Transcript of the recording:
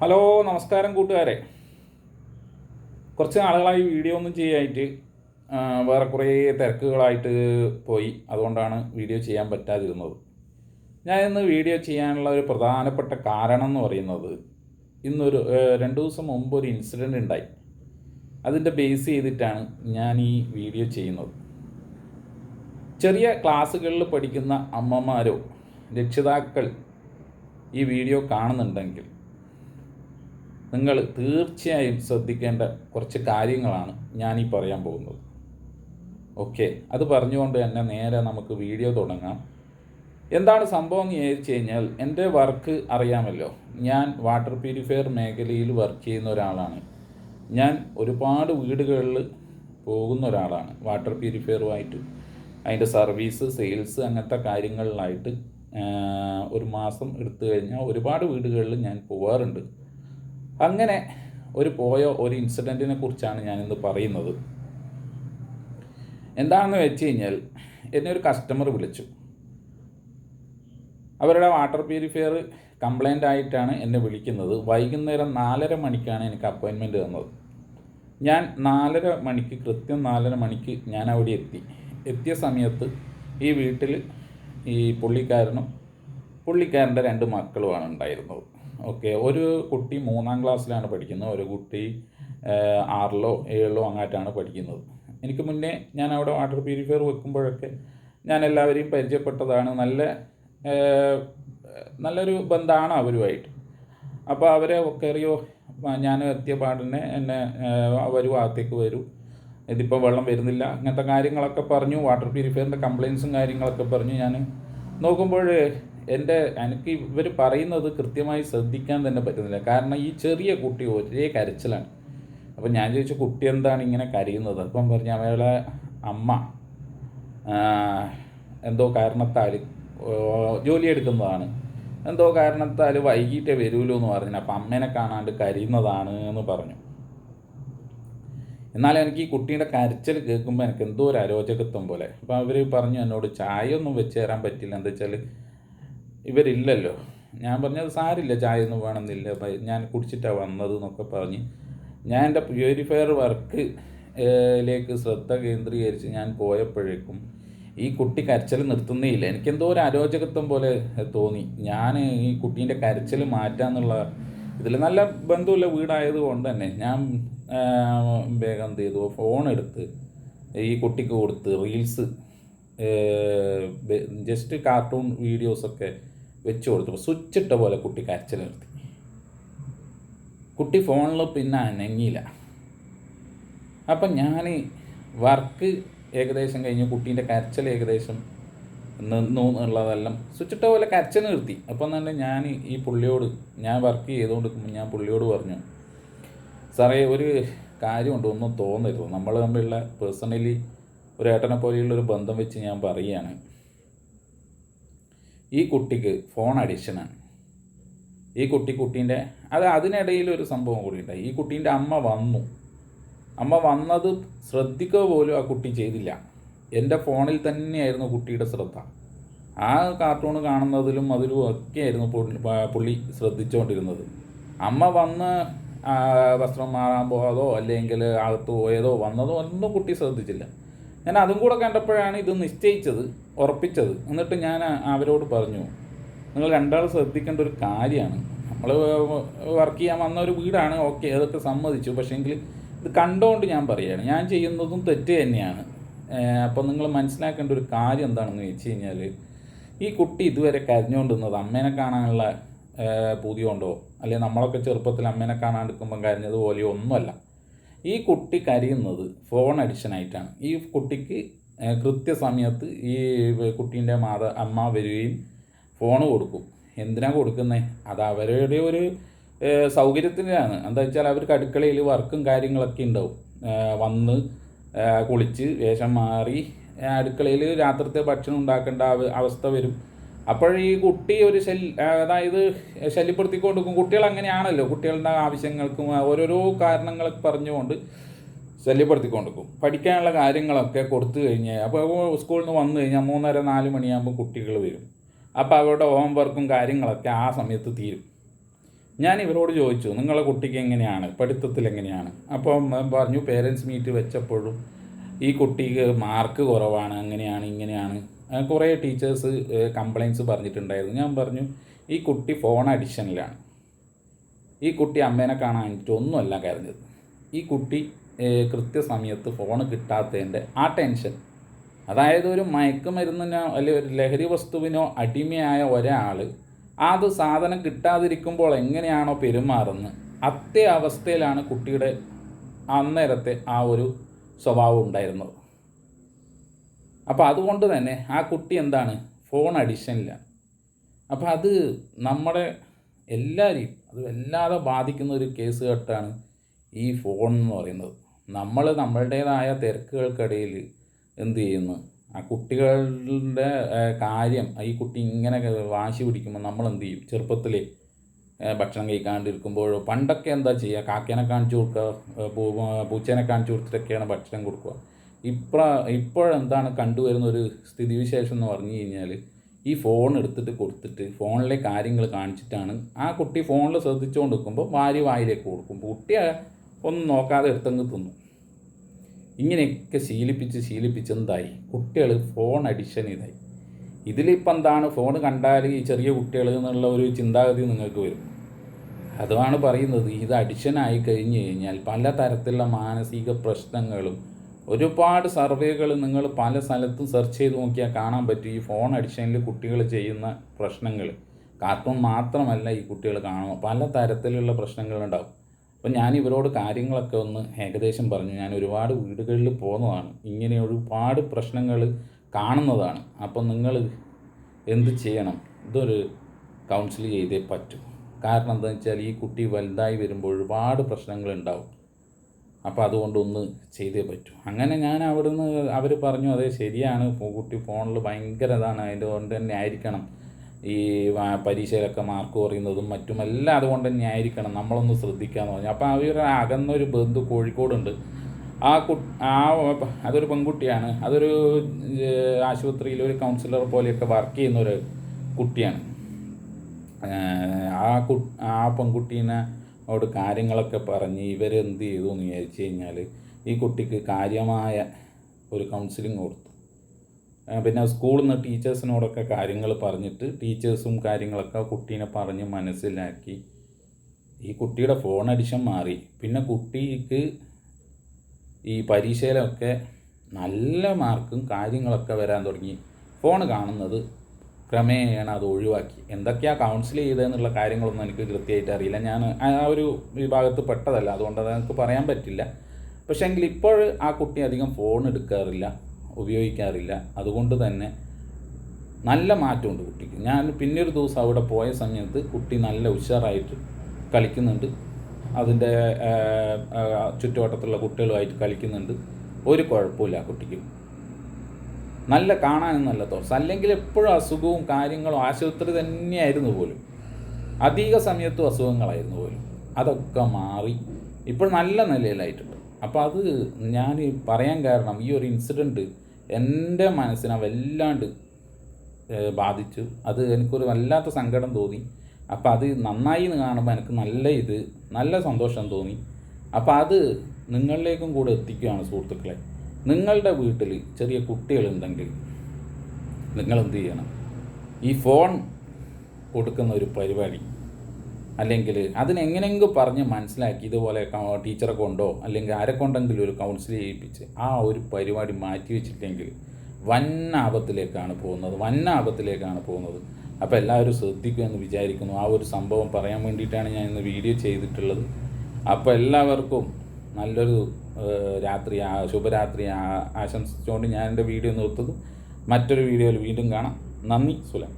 Hello നമസ്കാരം കൂട്ടുകാരെ. കുറച്ച് നാളുകളായി വീഡിയോ ഒന്നും ചെയ്യായിട്ട് വേറെ കുറേ തിരക്കുകളായിട്ട് പോയി. അതുകൊണ്ടാണ് വീഡിയോ ചെയ്യാൻ പറ്റാതിരുന്നത്. ഞാൻ ഇന്ന് വീഡിയോ ചെയ്യാനുള്ള ഒരു പ്രധാനപ്പെട്ട കാരണം എന്ന് പറയുന്നത് ഇന്നൊരു രണ്ട് ദിവസം മുമ്പ് ഒരു ഇൻസിഡന്റ് ഉണ്ടായി. അതിന്റെ ബേസ് ചെയ്തിട്ടാണ് ഞാൻ ഈ വീഡിയോ ചെയ്യുന്നത്. ചെറിയ ക്ലാസ്സുകളിൽ പഠിക്കുന്ന അമ്മമാരോ രക്ഷിതാക്കൾ ഈ വീഡിയോ കാണുന്നുണ്ടെങ്കിൽ നിങ്ങൾ തീർച്ചയായും ശ്രദ്ധിക്കേണ്ട കുറച്ച് കാര്യങ്ങളാണ് ഞാനീ പറയാൻ പോകുന്നത്. ഓക്കെ. അത് പറഞ്ഞുകൊണ്ട് തന്നെ നേരെ നമുക്ക് വീഡിയോ തുടങ്ങാം. എന്താണ് സംഭവം എന്ന് ചോദിച്ചു കഴിഞ്ഞാൽ എന്റെ വർക്ക് അറിയാമല്ലോ. ഞാൻ വാട്ടർ പ്യൂരിഫയർ മേഖലയിൽ വർക്ക് ചെയ്യുന്ന ഒരാളാണ്. ഞാൻ ഒരുപാട് വീടുകളിൽ പോകുന്ന ഒരാളാണ് വാട്ടർ പ്യൂരിഫയറുമായിട്ട്. അതിന്റെ സർവീസ് സെയിൽസ് അങ്ങനത്തെ കാര്യങ്ങളിലായിട്ട് ഒരു മാസം എടുത്തു കഴിഞ്ഞാൽ ഒരുപാട് വീടുകളിൽ ഞാൻ പോവാറുണ്ട്. അങ്ങനെ ഒരു പോയ ഒരു ഇൻസിഡന്റിനെ കുറിച്ചാണ് ഞാനിന്ന് പറയുന്നത്. എന്താണെന്ന് വെച്ച് കഴിഞ്ഞാൽ എന്നെ ഒരു കസ്റ്റമർ വിളിച്ചു. അവരുടെ വാട്ടർ പ്യൂരിഫയർ കംപ്ലൈന്റ് ആയിട്ടാണ് എന്നെ വിളിക്കുന്നത്. വൈകുന്നേരം നാലര മണിക്കാണ് എനിക്ക് അപ്പോയിൻമെന്റ് തന്നത്. ഞാൻ നാലര മണിക്ക് കൃത്യം നാലര മണിക്ക് ഞാൻ അവിടെ എത്തി. എത്തിയ സമയത്ത് ഈ വീട്ടിൽ ഈ പുള്ളിക്കാരനും പുള്ളിക്കാരന്റെ രണ്ട് മക്കളുമാണ് ഉണ്ടായിരുന്നത്. ഓക്കെ ഒരു കുട്ടി മൂന്നാം ക്ലാസ്സിലാണ് പഠിക്കുന്നത്. ഒരു കുട്ടി ആറിലോ ഏഴിലോ അങ്ങാറ്റാണ് പഠിക്കുന്നത്. എനിക്ക് മുന്നേ ഞാൻ അവിടെ വാട്ടർ പ്യൂരിഫയർ വെക്കുമ്പോഴൊക്കെ ഞാൻ എല്ലാവരെയും പരിചയപ്പെട്ടതാണ്. നല്ല നല്ലൊരു ബന്ധമാണ് അവരുമായിട്ട്. അപ്പോൾ അവരെ കയറിയോ ഞാൻ എത്തിയ പാടിനെ എന്നെ വരൂ അകത്തേക്ക് വരൂ. ഇതിപ്പോൾ വെള്ളം വരുന്നില്ല. അങ്ങനത്തെ കാര്യങ്ങളൊക്കെ പറഞ്ഞു. വാട്ടർ പ്യൂരിഫയറിന്റെ കംപ്ലയിൻസും കാര്യങ്ങളൊക്കെ പറഞ്ഞു. ഞാൻ നോക്കുമ്പോൾ എന്റെ എനിക്ക് ഇവർ പറയുന്നത് കൃത്യമായി ശ്രദ്ധിക്കാൻ തന്നെ പറ്റുന്നില്ല. കാരണം ഈ ചെറിയ കുട്ടി ഒരേ കരച്ചിലാണ്. അപ്പം ഞാൻ ചോദിച്ചു കുട്ടി എന്താണ് ഇങ്ങനെ കരയുന്നത്? അപ്പം പറഞ്ഞു അവളെ അമ്മ എന്തോ കാരണത്താൽ ജോലി എടുക്കുന്നതാണ്. എന്തോ കാരണത്താൽ വൈകിട്ടേ വരുമല്ലോ എന്ന് പറഞ്ഞു അപ്പം അമ്മേനെ കാണാണ്ട് കരയുന്നതാണ് എന്ന് പറഞ്ഞു. എന്നാലും എനിക്ക് ഈ കുട്ടിയുടെ കരച്ചിൽ കേൾക്കുമ്പോൾ എനിക്ക് എന്തോ ഒരു അരോചകത്വം പോലെ. അപ്പോൾ അവർ പറഞ്ഞു എന്നോട് ചായ ഒന്നും വെച്ച് തരാൻ പറ്റില്ല. എന്താ വെച്ചാൽ ഇവരില്ലല്ലോ. ഞാൻ പറഞ്ഞത് സാരില്ല ചായ ഒന്നും വേണമെന്നില്ല ഞാൻ കുടിച്ചിട്ടാണ് വന്നത് എന്നൊക്കെ പറഞ്ഞ് ഞാൻ എന്റെ പ്യൂരിഫയർ വർക്ക് ലേക്ക് ശ്രദ്ധ കേന്ദ്രീകരിച്ച് ഞാൻ പോയപ്പോഴേക്കും ഈ കുട്ടി കരച്ചിൽ നിർത്തുന്നേ ഇല്ല എനിക്കെന്തോ ഒരു അരോചകത്വം പോലെ തോന്നി. ഞാൻ ഈ കുട്ടീന്റെ കരച്ചിൽ മാറ്റാന്നുള്ള ഇതിൽ നല്ല ബന്ധമുള്ള വീടായത് കൊണ്ട് തന്നെ ഞാൻ വേഗം എന്ത് ചെയ്തു? ഫോൺ എടുത്ത് ഈ കുട്ടിക്ക് കൊടുത്ത് റീൽസ് ജസ്റ്റ് കാർട്ടൂൺ വീഡിയോസൊക്കെ വെച്ച് കൊടുത്തപ്പോൾ സ്വിച്ച് ഇട്ട പോലെ കുട്ടി കരച്ചിൽ നിർത്തി. കുട്ടി ഫോണിൽ പിന്നെ അനങ്ങിയില്ല. അപ്പം ഞാൻ വർക്ക് ഏകദേശം കഴിഞ്ഞ് കുട്ടീന്റെ കരച്ചിൽ ഏകദേശം നിന്നു എന്നുള്ളതെല്ലാം സ്വിച്ച് ഇട്ട പോലെ കരച്ചിൽ നിർത്തി. അപ്പം തന്നെ ഞാൻ ഈ പുള്ളിയോട് ഞാൻ വർക്ക് ചെയ്തുകൊണ്ടിരിക്കുമ്പോൾ ഞാൻ പുള്ളിയോട് പറഞ്ഞു സാറേ ഒരു കാര്യമുണ്ട് ഒന്നും തോന്നരുത്. നമ്മൾ തമ്മിലുള്ള പേഴ്സണലി ഒരു ഏട്ടനെ പോലെയുള്ളൊരു ബന്ധം വെച്ച് ഞാൻ പറയുകയാണ്. ഈ കുട്ടിക്ക് ഫോൺ അഡിക്ഷനാണ് ഈ കുട്ടി കുട്ടീന്റെ അത് അതിനിടയിൽ ഒരു സംഭവം കൂടി ഉണ്ടായി. ഈ കുട്ടീന്റെ അമ്മ വന്നു. അമ്മ വന്നത് ശ്രദ്ധിക്കുക പോലും ആ കുട്ടി ചെയ്തില്ല. എന്റെ ഫോണിൽ തന്നെയായിരുന്നു കുട്ടിയുടെ ശ്രദ്ധ. ആ കാർട്ടൂൺ കാണുന്നതിലും അതിലും ഒക്കെയായിരുന്നു പുള്ളി ശ്രദ്ധിച്ചുകൊണ്ടിരുന്നത്. അമ്മ വന്ന് വസ്ത്രം മാറാൻ പോകാതോ അല്ലെങ്കിൽ അകത്ത് പോയതോ വന്നതോ ഒന്നും കുട്ടി ശ്രദ്ധിച്ചില്ല. ഞാൻ അതും കൂടെ കണ്ടപ്പോഴാണ് ഇത് നിശ്ചയിച്ചത് ഉറപ്പിച്ചത്. എന്നിട്ട് ഞാൻ അവരോട് പറഞ്ഞു നിങ്ങൾ രണ്ടാൾ ശ്രദ്ധിക്കേണ്ട ഒരു കാര്യമാണ്. നമ്മൾ വർക്ക് ചെയ്യാൻ വന്ന ഒരു വീടാണ് ഓക്കെ അതൊക്കെ സമ്മതിച്ചു. പക്ഷേങ്കിൽ ഇത് കണ്ടുകൊണ്ട് ഞാൻ പറയുകയാണ് ഞാൻ ചെയ്യുന്നതും തെറ്റ് തന്നെയാണ്. അപ്പോൾ നിങ്ങൾ മനസ്സിലാക്കേണ്ട ഒരു കാര്യം എന്താണെന്ന് വെച്ച് കഴിഞ്ഞാൽ ഈ കുട്ടി ഇതുവരെ കരഞ്ഞുകൊണ്ടിരുന്നത് അമ്മേനെ കാണാനുള്ള പൂതി കൊണ്ടോ? അല്ലെങ്കിൽ നമ്മളൊക്കെ ചെറുപ്പത്തിൽ അമ്മേനെ കാണാണ്ടിരിക്കുമ്പം കരഞ്ഞതുപോലെയോ ഒന്നുമല്ല. ഈ കുട്ടി കരയുന്നത് ഫോൺ അഡിക്ഷനായിട്ടാണ് ഈ കുട്ടിക്ക് കൃത്യസമയത്ത് ഈ കുട്ടീന്റെ മാതാ അമ്മ വരികയും ഫോൺ കൊടുക്കും. എന്തിനാണ് കൊടുക്കുന്നത് അത് അവരുടെ ഒരു സൗകര്യത്തിനാണ്. എന്താ വെച്ചാൽ അവർക്ക് അടുക്കളയിൽ വർക്കും കാര്യങ്ങളൊക്കെ ഉണ്ടാവും. വന്ന് കുളിച്ച് വേഷം മാറി അടുക്കളയിൽ രാത്രിത്തെ ഭക്ഷണം ഉണ്ടാക്കേണ്ട അവസ്ഥ വരും. അപ്പോൾ ഈ കുട്ടി ഒരു ശല്യ അതായത് ശല്യപ്പെടുത്തിക്കൊണ്ടിരിക്കും. കുട്ടികൾ അങ്ങനെയാണല്ലോ. കുട്ടികളുടെ ആവശ്യങ്ങൾക്കും ഓരോരോ കാരണങ്ങൾ പറഞ്ഞുകൊണ്ട് ശല്യപ്പെടുത്തിക്കൊണ്ടിരിക്കും. പഠിക്കാനുള്ള കാര്യങ്ങളൊക്കെ കൊടുത്തു കഴിഞ്ഞാൽ അപ്പോൾ സ്കൂളിൽ നിന്ന് വന്നു കഴിഞ്ഞാൽ മൂന്നര നാല് മണിയാകുമ്പോൾ കുട്ടികൾ വരും. അപ്പോൾ അവരുടെ ഹോംവർക്കും കാര്യങ്ങളൊക്കെ ആ സമയത്ത് തീരും. ഞാൻ ഇവരോട് ചോദിച്ചു നിങ്ങളെ കുട്ടിക്ക് എങ്ങനെയാണ്? പഠിത്തത്തിൽ എങ്ങനെയാണ്? അപ്പം പറഞ്ഞു പേരൻസ് മീറ്റ് വെച്ചപ്പോഴും ഈ കുട്ടിക്ക് മാർക്ക് കുറവാണ് അങ്ങനെയാണ് ഇങ്ങനെയാണ്. കുറേ ടീച്ചേഴ്സ് കംപ്ലയിൻസ് പറഞ്ഞിട്ടുണ്ടായിരുന്നു. ഞാൻ പറഞ്ഞു ഈ കുട്ടി ഫോൺ അഡിക്ഷനിലാണ് ഈ കുട്ടി അമ്മേനെ കാണാനിട്ട് ഒന്നുമല്ല കരഞ്ഞത്. ഈ കുട്ടി കൃത്യസമയത്ത് ഫോൺ കിട്ടാത്തതിന്റെ ആ ടെൻഷൻ അതായത് ഒരു മയക്കുമരുന്നിനോ അല്ലെങ്കിൽ ഒരു ലഹരി വസ്തുവിനോ അടിമയായ ഒരാൾ അത് സാധനം കിട്ടാതിരിക്കുമ്പോൾ എങ്ങനെയാണോ പെരുമാറുന്നത് അത്തേ അവസ്ഥയിലാണ് കുട്ടിയുടെ അന്നേരത്തെ ആ ഒരു സ്വഭാവം ഉണ്ടായിരുന്നത്. അപ്പോൾ അതുകൊണ്ട് തന്നെ ആ കുട്ടി എന്താണ്? ഫോൺ അഡിക്ഷനിലാണ് അപ്പോൾ അത് നമ്മുടെ എല്ലാവരെയും അത് വല്ലാതെ ബാധിക്കുന്ന ഒരു കേസ് കെട്ടാണ് ഈ ഫോൺ എന്ന് പറയുന്നത്. നമ്മൾ നമ്മളുടേതായ തിരക്കുകൾക്കിടയിൽ എന്ത് ചെയ്യുന്നു? ആ കുട്ടികളുടെ കാര്യം ഈ കുട്ടി ഇങ്ങനെ വാശി പിടിക്കുമ്പോൾ നമ്മൾ എന്ത് ചെയ്യും? ചെറുപ്പത്തിൽ ഭക്ഷണം കഴിക്കാണ്ടിരിക്കുമ്പോഴോ പണ്ടൊക്കെ എന്താ ചെയ്യുക? കാക്കേനെ കാണിച്ചു കൊടുക്കുക പൂച്ചേനെ കാണിച്ചു കൊടുത്തിട്ടൊക്കെയാണ് ഭക്ഷണം കൊടുക്കുക. ഇപ്ര ഇപ്പോഴെന്താണ് കണ്ടുവരുന്ന ഒരു സ്ഥിതിവിശേഷം എന്ന് പറഞ്ഞു കഴിഞ്ഞാൽ ഈ ഫോൺ എടുത്തിട്ട് കൊടുത്തിട്ട് ഫോണിലെ കാര്യങ്ങൾ കാണിച്ചിട്ടാണ് ആ കുട്ടി ഫോണിൽ ശ്രദ്ധിച്ചുകൊണ്ട് നിൽക്കുമ്പോൾ വാരി വായിലേക്ക് കൊടുക്കും. കുട്ടി ഒന്നും നോക്കാതെ എടുത്തങ്ങ് തിന്നു. ഇങ്ങനെയൊക്കെ ശീലിപ്പിച്ച് ശീലിപ്പിച്ച് എന്തായി? കുട്ടികൾ ഫോൺ അഡിക്ഷൻ ഇതായി ഇതിലിപ്പോൾ എന്താണ്? ഫോൺ കണ്ടാൽ ഈ ചെറിയ കുട്ടികൾ എന്നുള്ള ഒരു ചിന്താഗതി നിങ്ങൾക്ക് വരും. അതാണ് പറയുന്നത്. ഇത് അഡിക്ഷനായി കഴിഞ്ഞ് കഴിഞ്ഞാൽ പല തരത്തിലുള്ള മാനസിക പ്രശ്നങ്ങളും ഒരുപാട് സർവേകൾ നിങ്ങൾ പല സ്ഥലത്തും സെർച്ച് ചെയ്ത് നോക്കിയാൽ കാണാൻ പറ്റും. ഈ ഫോൺ അഡിക്ഷനിൽ കുട്ടികൾ ചെയ്യുന്ന പ്രശ്നങ്ങൾ കാർട്ടൂൺ മാത്രമല്ല ഈ കുട്ടികൾ കാണുക. പല തരത്തിലുള്ള പ്രശ്നങ്ങളുണ്ടാവും അപ്പം ഞാൻ ഇവരോട് കാര്യങ്ങളൊക്കെ ഒന്ന് ഏകദേശം പറഞ്ഞു. ഞാൻ ഒരുപാട് വീടുകളിൽ പോകുന്നതാണ്. ഇങ്ങനെ ഒരുപാട് പ്രശ്നങ്ങൾ കാണുന്നതാണ്. അപ്പം നിങ്ങൾ എന്ത് ചെയ്യണം? ഇതൊരു കൗൺസിൽ ചെയ്തേ പറ്റൂ. കാരണം എന്താണെന്ന് വെച്ചാൽ ഈ കുട്ടി വലുതായി വരുമ്പോൾ ഒരുപാട് പ്രശ്നങ്ങളുണ്ടാവും അപ്പോൾ അതുകൊണ്ടൊന്ന് ചെയ്തേ പറ്റൂ. അങ്ങനെ ഞാൻ അവിടുന്ന് അവർ പറഞ്ഞു അതെ ശരിയാണ്. പൂക്കുട്ടി കുട്ടി ഫോണിൽ ഭയങ്കര ഇതാണ്. അതിന്റെ കൊണ്ട് തന്നെ ആയിരിക്കണം. ഈ പരീക്ഷയിലൊക്കെ മാർക്ക് കുറയുന്നതും മറ്റും എല്ലാം അതുകൊണ്ട് തന്നെ ആയിരിക്കണം. നമ്മളൊന്ന് ശ്രദ്ധിക്കാമെന്ന് പറഞ്ഞു. അപ്പോൾ അവർ അകന്നൊരു ബന്ധു കോഴിക്കോടുണ്ട്. ആ കു ആ അതൊരു പെൺകുട്ടിയാണ്. അതൊരു ആശുപത്രിയിൽ ഒരു കൗൺസിലർ പോലെയൊക്കെ വർക്ക് ചെയ്യുന്ന ഒരു കുട്ടിയാണ്. ആ കു ആ പെൺകുട്ടീനെ അവരോട് കാര്യങ്ങളൊക്കെ പറഞ്ഞ് ഇവരെന്ത് ചെയ്തു എന്ന് വിചാരിച്ചു കഴിഞ്ഞാൽ ഈ കുട്ടിക്ക് കാര്യമായ ഒരു കൗൺസിലിംഗ് കൊടുത്തു. പിന്നെ സ്കൂളിൽ നിന്ന് ടീച്ചേഴ്സിനോടൊക്കെ കാര്യങ്ങൾ പറഞ്ഞിട്ട് ടീച്ചേഴ്സും കാര്യങ്ങളൊക്കെ കുട്ടീനെ പറഞ്ഞ് മനസ്സിലാക്കി. ഈ കുട്ടിയുടെ ഫോൺ അഡിഷൻ മാറി. പിന്നെ കുട്ടിക്ക് ഈ പരീക്ഷയിലൊക്കെ നല്ല മാർക്കും കാര്യങ്ങളൊക്കെ വരാൻ തുടങ്ങി. ഫോൺ കാണുന്നത് ക്രമേണ അത് ഒഴിവാക്കി. എന്തൊക്കെയാണ് കൗൺസിൽ ചെയ്തതെന്നുള്ള കാര്യങ്ങളൊന്നും എനിക്ക് കൃത്യമായിട്ട് അറിയില്ല. ഞാൻ ആ ഒരു വിഭാഗത്ത് പെട്ടതല്ല. അതുകൊണ്ട് അത് എനിക്ക് പറയാൻ പറ്റില്ല. പക്ഷേ എങ്കിൽ ഇപ്പോൾ ആ കുട്ടി അധികം ഫോൺ എടുക്കാറില്ല ഉപയോഗിക്കാറില്ല. അതുകൊണ്ട് തന്നെ നല്ല മാറ്റമുണ്ട് കുട്ടിക്ക്. ഞാൻ പിന്നെ ഒരു ദിവസം അവിടെ പോയ സമയത്ത് കുട്ടി നല്ല ഉഷാറായിട്ട് കളിക്കുന്നുണ്ട്. അതിന്റെ ചുറ്റുവട്ടത്തുള്ള കുട്ടികളുമായിട്ട് കളിക്കുന്നുണ്ട്. ഒരു കുഴപ്പമില്ല കുട്ടിക്ക്. നല്ല കാണാനും നല്ല അല്ലെങ്കിൽ എപ്പോഴും അസുഖവും കാര്യങ്ങളും ആശുപത്രി തന്നെയായിരുന്നു പോലും. അധിക സമയത്തും അസുഖങ്ങളായിരുന്നു പോലും. അതൊക്കെ മാറി. ഇപ്പോൾ നല്ല നിലയിലായിട്ടുണ്ട്. അപ്പോൾ അത് ഞാൻ പറയാൻ കാരണം ഈ ഒരു ഇൻസിഡന്റ് എന്റെ മനസ്സിനെ വല്ലാണ്ട് ബാധിച്ചു. അത് എനിക്കൊരു വല്ലാത്ത സങ്കടം തോന്നി. അപ്പോൾ അത് നന്നായി എന്ന് കാണുമ്പോൾ എനിക്ക് നല്ല ഇത് നല്ല സന്തോഷം തോന്നി. അപ്പോൾ അത് നിങ്ങളിലേക്കും കൂടെ എത്തിക്കുകയാണ് സുഹൃത്തുക്കളെ. നിങ്ങളുടെ വീട്ടിൽ ചെറിയ കുട്ടികളുണ്ടെങ്കിൽ നിങ്ങൾ എന്ത് ചെയ്യണം? ഈ ഫോൺ കൊടുക്കുന്ന ഒരു പരിപാടി അല്ലെങ്കിൽ അതിനെങ്ങനെയെങ്കിലും പറഞ്ഞ് മനസ്സിലാക്കി ഇതുപോലെ ടീച്ചറെ കൊണ്ടോ അല്ലെങ്കിൽ ആരെ കൊണ്ടെങ്കിലും ഒരു കൗൺസിൽ ചെയ്യിപ്പിച്ച് ആ ഒരു പരിപാടി മാറ്റി വെച്ചിട്ടെങ്കിൽ വൻ ആപത്തിലേക്കാണ് പോകുന്നത് വൻ ആപത്തിലേക്കാണ് പോകുന്നത്. അപ്പോൾ എല്ലാവരും ശ്രദ്ധിക്കുമെന്ന് വിചാരിക്കുന്നു. ആ ഒരു സംഭവം പറയാൻ വേണ്ടിയിട്ടാണ് ഞാൻ ഇന്ന് വീഡിയോ ചെയ്തിട്ടുള്ളത്. അപ്പോൾ എല്ലാവർക്കും നല്ലൊരു രാത്രി ശുഭരാത്രി ആശംസിച്ചുകൊണ്ട് ഞാൻ എന്റെ വീഡിയോ നിർത്തുന്നു. മറ്റൊരു വീഡിയോയിൽ വീണ്ടും കാണാം. നന്ദി സുലം